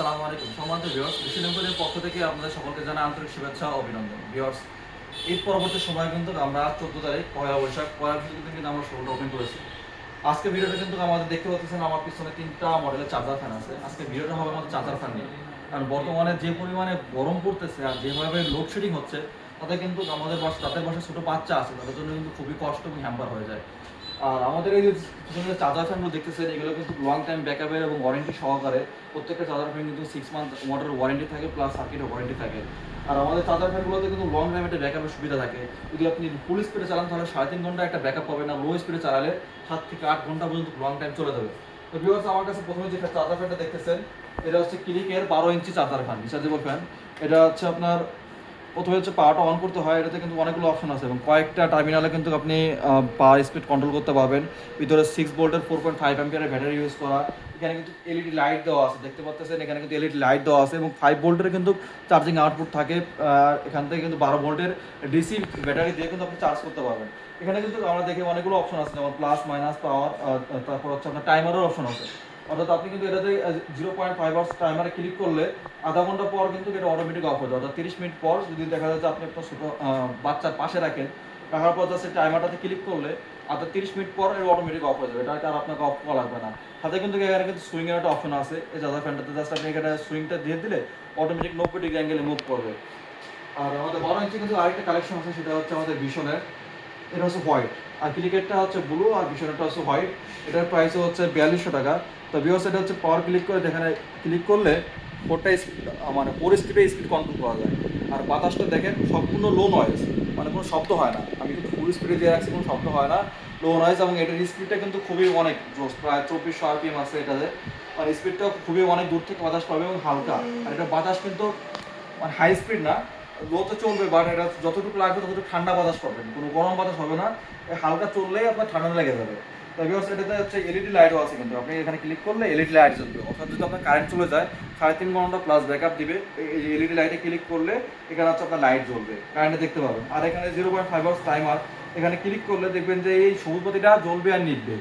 আসসালামু আলাইকুম। সম্মানিত ভিউয়ার্স পক্ষ থেকে আপনাদের সকলকে আন্তরিক শুভেচ্ছা অভিনন্দন। ভিউয়ার্স, এই পরবর্তী সময় কিন্তু আমরা চোদ্দ তারিখ, পয়লা বৈশাখ পয়লা বৈশাখ কিন্তু আমরা শোরুমটা ওপেন করেছি। আজকে ভিডিওটা কিন্তু আমাদের দেখতে পাচ্ছেন আমার পিছনে তিনটা মডেলের চার্জার ফ্যান আছে। আজকে ভিডিওটা হবে আমাদের চার্জার ফ্যান নিয়ে। কারণ বর্তমানে যে পরিমাণে গরম পড়তেছে আর যেভাবে লোডশেডিং হচ্ছে তাতে কিন্তু আমাদের বাসা তাদের বাসায় ছোটো বাচ্চা আছে, তাদের জন্য কিন্তু খুবই কষ্ট এবং হ্যাম্পার হয়ে যায়। আর আমাদের এই যে চার্জার ফ্যানগুলো দেখতেছেন, এগুলো কিন্তু লং টাইম ব্যাকআপের এবং ওয়ারেন্টি সহকারে প্রত্যেকটা চার্জার ফ্যান কিন্তু সিক্স মান্থ মোটর ওয়ারেন্টি থাকে প্লাস সার্কিটের ওয়ারেন্টি থাকে। আর আমাদের চার্জার ফ্যানগুলোতে কিন্তু লং টাইম একটা ব্যাকআপের সুবিধা থাকে। যদি আপনি ফুল স্পিডে চালান, তাহলে সাড়ে তিন ঘণ্টা একটা ব্যাকআপ পাবেন না লো স্পিডে চালালে সাত থেকে আট ঘণ্টা পর্যন্ত লং টাইম চলে যাবে। তো ভিউয়ার্স আমার কাছে প্রথমে যে চার্জার ফ্যানটা দেখতেছেন, এটা হচ্ছে ক্লিকের বারো inch charger fan rechargeable fan এটা হচ্ছে আপনার প্রথমে হচ্ছে পাওয়ারটা অন করতে হয়, এটাতে কিন্তু অনেকগুলো অপশন আছে এবং কয়েকটা টার্মিনালে কিন্তু আপনি পাওয়ার স্পিড কন্ট্রোল করতে পারবেন। ভিতরে সিক্স ভোল্টের ফোর পয়েন্ট ফাইভ অ্যাম্পিয়ারের ব্যাটারি ইউজ করা। এখানে কিন্তু এলইডি লাইট দেওয়া আছে, দেখতে পাচ্ছেন? এখানে কিন্তু এলইডি লাইট দেওয়া আছে এবং ফাইভ ভোল্টের কিন্তু চার্জিং আউটপুট থাকে এখান থেকে কিন্তু বারো ভোল্টের ডিসি ব্যাটারি দিয়ে কিন্তু আপনি চার্জ করতে পারবেন। এখানে কিন্তু আমরা দেখি অনেকগুলো অপশন আছে, যেমন প্লাস মাইনাস পাওয়ার তারপর হচ্ছে আপনার টাইমারের অপশন আছে। অর্থাৎ আপনি কিন্তু এটাতে জিরো পয়েন্ট ফাইভ আওয়ার্স টাইমারে ক্লিক করলে আধা ঘণ্টা পর কিন্তু এটা অটোমেটিক অফ হয়ে যায়। অর্থাৎ তিরিশ মিনিট পর যদি দেখা যাচ্ছে আপনি আপনার ছোটো বাচ্চার পাশে রাখেন, রাখার পর জাস্ট টাইমারটাতে ক্লিক করলে আধা তিরিশ মিনিট পর এটা অটোমেটিক অফ হয়ে যাবে। এটা আর আপনাকে অফ করা লাগবে না। সাথে কিন্তু এখানে কিন্তু সুইং এর একটা অপশন আছে। এই জাদা ফ্যানটাতে জাস্ট আপনি এখানে সুইংটা দিয়ে দিলে অটোমেটিক নব্বই ডিগ্রি অ্যাঙ্গেলে মুভ করবে। আর আমাদের বড় ইঞ্চি কিন্তু আরেকটা কালেকশন আছে, সেটা হচ্ছে আমাদের ভীষণের এটা হচ্ছে হোয়াইট আর ক্লিকেটটা হচ্ছে ব্লু আর ভীষণেরটা হচ্ছে হোয়াইট এটার প্রাইস হচ্ছে বিয়াল্লিশশো টাকা। তো বিকজ এটা হচ্ছে পাওয়ার ক্লিক করে যেখানে ক্লিক করলে ফোরটা স্পিড মানে ফোর স্পিডে স্পিড কন্ট্রোল করা যায়। আর বাতাসটা দেখেন, সম্পূর্ণ লো নয়েজ মানে কোনো শব্দ হয় না। আমি কিন্তু ফুল স্পিডে দিয়ে রাখছি, কোনো শব্দ হয় না। লো নয়েজ এবং এটার স্পিডটা কিন্তু খুবই অনেক জোস প্রায় চব্বিশশো আরপিএম আছে এটাতে। আর স্পিডটা খুবই অনেক দূর থেকে বাতাস পাবে এবং হালকা। আর এটা বাতাস কিন্তু মানে হাই স্পিড না লোতে চলবে বাট এটা যতটুকু লাগবে ততটুকু ঠান্ডা বাতাস পাবেন। কোনো গরম বাতাস হবে না। হালকা চললেই আপনার ঠান্ডা লেগে যাবে। তো বিকজ এটাতে হচ্ছে এলইডি লাইটও আছে কিন্তু। আপনি এখানে ক্লিক করলে এলইডি লাইট জ্বলবে। অর্থাৎ যদি আপনার কারেন্ট চলে যায়, সাড়ে তিন ঘণ্টা প্লাস ব্যাকআপ দিবে। এই এলইডি লাইটে ক্লিক করলে এখানে হচ্ছে আপনার লাইট জ্বলবে। কারেন্টে দেখতে পাবেন। আর এখানে zero point five hours timer এখানে ক্লিক করলে দেখবেন যে এই সবুজ বাতিটা জ্বলবে আর এই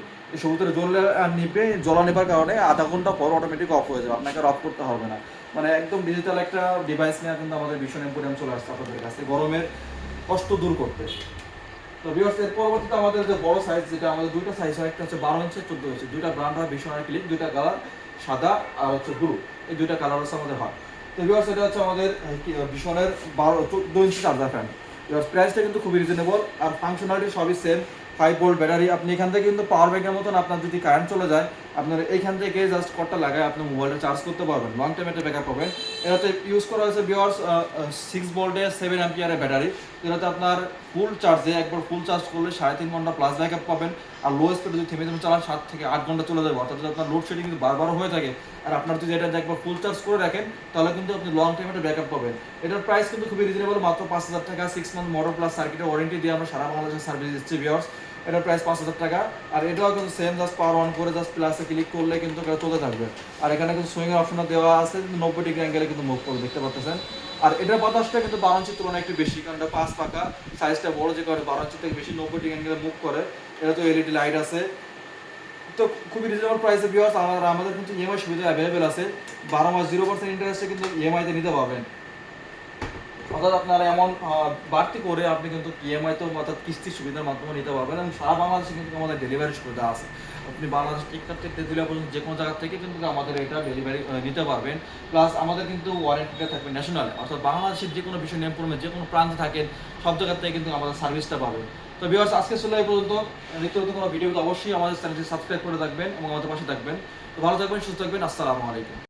জ্বললে আর নিবে জ্বলা নেবার কারণে আধা ঘণ্টা পর অটোমেটিক অফ হয়ে যাবে। আপনাকে অফ করতে হবে না। মানে একদম ডিজিটাল একটা ডিভাইস নিয়ে কিন্তু আমাদের ভীষণ এম্পোরিয়াম চলে আসছে আপনাদের কাছে। গরমের কষ্ট দূর করতে। তো ভিউয়ার্স এর পরবর্তীতে আমাদের যে বড় সাইজ যেটা আমাদের দুইটা সাইজ হয়, একটা হচ্ছে বারো ইঞ্চি চোদ্দ ইঞ্চি দুইটা ব্র্যান্ড হয় ভীষণ ক্লিক দুইটা কালার সাদা আর হচ্ছে ব্লু এই দুইটা কালার হচ্ছে আমাদের হয় তো ভিউয়ার্স এটা হচ্ছে আমাদের ভীষণের বারো, চোদ্দ ইঞ্চি চার্জার ফ্যান প্রাইসটা কিন্তু খুবই রিজনেবল আর ফাংশনালিটি সবই সেম ফাইভ ভোল্ট ব্যাটারি আপনি এখান থেকে কিন্তু পাওয়ার ব্যাংকের মতন আপনার যদি কারেন্ট চলে যায় আপনার এইখান থেকে জাস্ট কটটা লাগায় আপনি মোবাইলটা চার্জ করতে পারবেন। লং টাইম একটা ব্যাকআপ পাবেন এটাতে ইউজ করা হয়েছে বিয়ার্স সিক্স ভোল্টের সেভেন অ্যাম্পিয়ারের ব্যাটারি যেটাতে আপনার ফুল চার্জে একবার ফুল চার্জ করলে সাড়ে তিন ঘণ্টা প্লাস ব্যাকআপ পাবেন। আর লো স্পিডে যদি থেমে থেমে চালান সাত থেকে আট ঘণ্টা চলে যাবে। অর্থাৎ আপনার লোড শেডিং কিন্তু বারবার হয়ে থাকে। আর আপনার যদি এটা একবার ফুল চার্জ করে রাখেন, তাহলে কিন্তু আপনি লং টাইম একটা ব্যাকআপ পাবেন। এটার প্রাইস কিন্তু খুবই রিজনেবল মাত্র পাঁচ হাজার টাকা। সিক্স মান্থ মোটর প্লাস সার্কিটের ওয়ারেন্টি দিয়ে আমরা সারা বাংলাদেশের সার্ভিস দিচ্ছি বিয়ার্স এটার প্রাইস পাঁচ হাজার টাকা। আর এটাও কিন্তু সেম জাস্ট পাওয়ার অন করে জাস্ট প্লাসে ক্লিক করলে কিন্তু এটা চলতে থাকবে। আর এখানে কিন্তু সুইং অপশনটা দেওয়া আছে নব্বই ডিগ্রি অ্যাঙ্গেলে কিন্তু মুভ করবে, দেখতে পাচ্ছেন? আর এটার বাতাসটা কিন্তু বারো ইঞ্চির তুলনায় একটু বেশি, কারণ এটা পাঁচ পাকা সাইজটা বড় যে কারণে বারো থেকে বেশি নব্বই ডিগ্রি অ্যাঙ্গেলে মুভ করে। এটা তো এলইডি লাইট আছে। তো খুবই রিজনেবল প্রাইসে ভিউয়ার্স আমাদের আমাদের কিন্তু ইএমআই সুবিধা অ্যাভেলেবেল আছে। বারো মাস জিরো পার্সেন্ট ইন্টারেস্টে কিন্তু ইএমআইতে নিতে পারবেন। অর্থাৎ আপনারা এমন বাড়তি করে আপনি কিন্তু ইএমআই তো অর্থাৎ কিস্তির সুবিধার মাধ্যমে নিতে পারবেন এবং সারা বাংলাদেশে কিন্তু আমাদের ডেলিভারি সুবিধা আছে। আপনি বাংলাদেশ টিকটক দিলে পর্যন্ত যে কোনো জায়গা থেকে কিন্তু আমাদের এটা ডেলিভারি নিতে পারবেন। প্লাস আমাদের কিন্তু ওয়ারেন্টিটা থাকবে ন্যাশনালে অর্থাৎ বাংলাদেশের যে কোনো বিষয় নিয়ম যে কোনো প্রান্তে থাকেন, সব জায়গা থেকে কিন্তু আমাদের সার্ভিসটা পাবেন। তো ভিউয়ার্স আজকে চলে এই পর্যন্ত। নিত্য কোনো ভিডিও অবশ্যই আমাদের চ্যানেলটি সাবস্ক্রাইব করে রাখবেন এবং আমাদের পাশে থাকবেন। তো ভালো থাকবেন, সুস্থ থাকবেন। আসসালামু আলাইকুম।